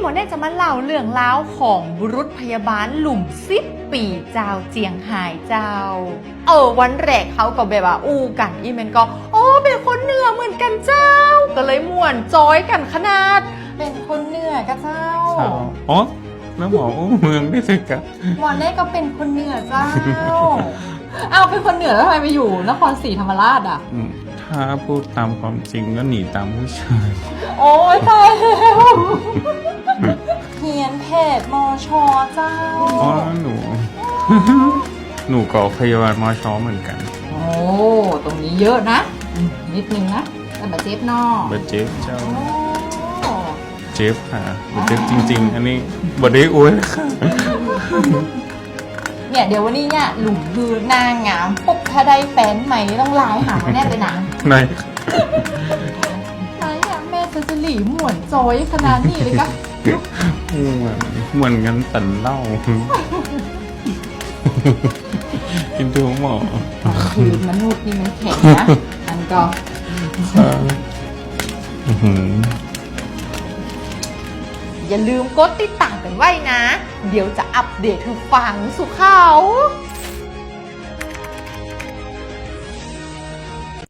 หมอแน่จะมาเล่าเรื่องราวของบุรุษพยาบาลหลุมสิบปีเจ้าเจียงไฮ้เจ้า เออวันแรกเขาก็แบบว่าอู้กันอีเมนก็ โอ้เป็นคนเหนือเหมือนกันเจ้า ก็เลยม่วนจอยกันขนาด เป็นคนเหนือกับเจ้าอ๋อแล้วหมออู้เมืองได้เลยครับหมอแน่ก็เป็นคนเหนือเจ้าเอาเป็นคนเหนือแล้วทำไมไปอยู่นครศรีธรรมราชอะอืมถ้าพูดตามความจริงก็หนีตามผู้ชาย โอ้ยตายแล้วเฮียนเพจ มอชอเจ้า อ๋อหนู หนูก็พยาบาลมอชอเหมือนกันโอ้ ตรงนี้เยอะนะอืมนิดนึงนะแต่บาเจ็บนอกบาเจ็บเจ้า โอ้เจ็บค่ะบาเจ็บจริง ๆ อันนี้บาได้อวยค่ะเนี่ยเดี๋ยววันนี้เนี่ยหลุมคือนางงามปุ๊บถ้าได้แฟนใหม่ต้องไลน์หาแน่เลยนะในไลน์อะแม่จะจะหลีหม่วนจอยขนาดนี้เลยกะเหมือน เหมือนกันตันเหล่ากินดูหมอคือมนุษย์นี่มันแข็งนะอันก็ค่ะอื้อหืออย่าลืมกดติดตามกันไว้นะ เดี๋ยวจะอัปเดตให้ฟังสู่เขา